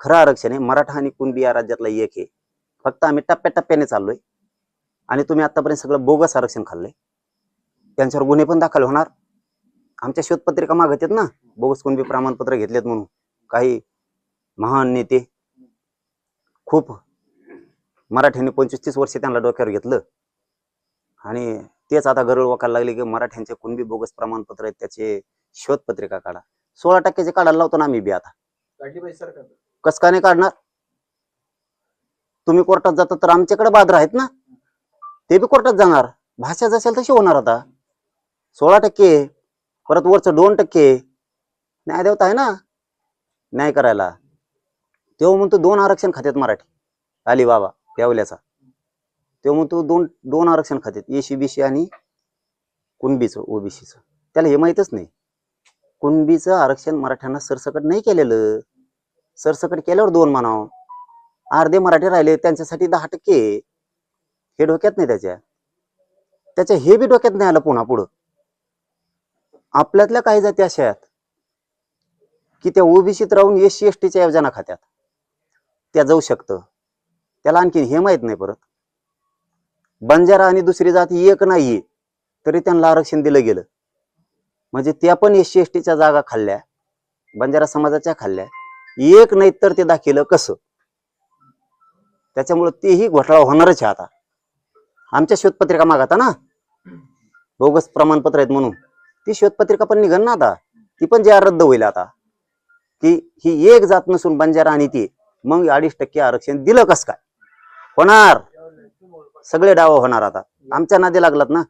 खरं आरक्षण आहे. मराठा आणि कुणबी या राज्यातला एक आहे. फक्त आम्ही टप्प्याटप्प्याने चाललोय. आणि तुम्ही आतापर्यंत सगळं बोगस आरक्षण खाल्लंय. त्यांच्यावर गुन्हे पण दाखल होणार. आमच्या शोधपत्रिका मागत आहेत ना? बोगस कुणबी प्रमाणपत्र घेतलेत म्हणून. काही महान नेते खूप मराठ्यांनी पंचवीस तीस वर्ष त्यांना डोक्यावर घेतलं. आणि तेच आता गरळ वाकायला लागले की मराठ्यांचे कुणबी बोगस प्रमाणपत्र आहेत त्याचे शोधपत्रिका काढा. सोळा टक्क्याचे काढायला लावतो ना आम्ही बी आता. काढली पाहिजे सरकार. कस का नाही काढणार? तुम्ही कोर्टात जाता तर आमच्याकडे बादर आहेत ना? ते बी कोर्टात जाणार. भाषा जसेल तशी होणार आता. सोळा टक्के परत वरचं दोन टक्के. न्याय देवता आहे ना? न्याय करायला. तेव्हा म्हणतो दोन आरक्षण खात्यात मराठी. आली बाबा त्यावल्याचा तेव्हा म्हणतो दोन दोन आरक्षण खात्यात. एसी बीसी आणि कुणबीचं ओबीसीचं त्याला हे माहीतच नाही. कुणबीचं आरक्षण मराठ्यांना सरसकट नाही केलेलं. सरसकट केल्यावर दोन म्हणावं. अर्धे मराठी राहिले त्यांच्यासाठी दहा टक्के. हे डोक्यात नाही त्याच्या. त्याच्या हे बी डोक्यात नाही आलं पुन्हा पुढं. आपल्यातल्या काही जाती अशा आहेत की त्या ओबीसीत राहून एस सी एस टीच्या योजना खात्यात. त्या जाऊ शकतं. त्याला आणखीन हे माहीत नाही परत. बंजारा आणि दुसरी जात एक नाही तरी त्यांना आरक्षण दिलं गेलं. म्हणजे त्या पण एस सी एस टीच्या जागा खाल्ल्या. बंजारा समाजाच्या खाल्ल्या. एक नाही तर ते दाखिलं कसं? त्याच्यामुळे तेही घोटाळा होणारच आहे आता. आमच्या शोधपत्रिका मागता ना? बोगस प्रमाणपत्र आहेत म्हणून. ती शोधपत्रिका पण निघन ना आता. ती पण जे रद्द होईल आता. की ही एक जात नसून बंजारा आणि ती मग अडीच टक्के आरक्षण दिलं कस काय? होणार. सगळे डाव होणार आता. आमच्या नादी लागलात ना?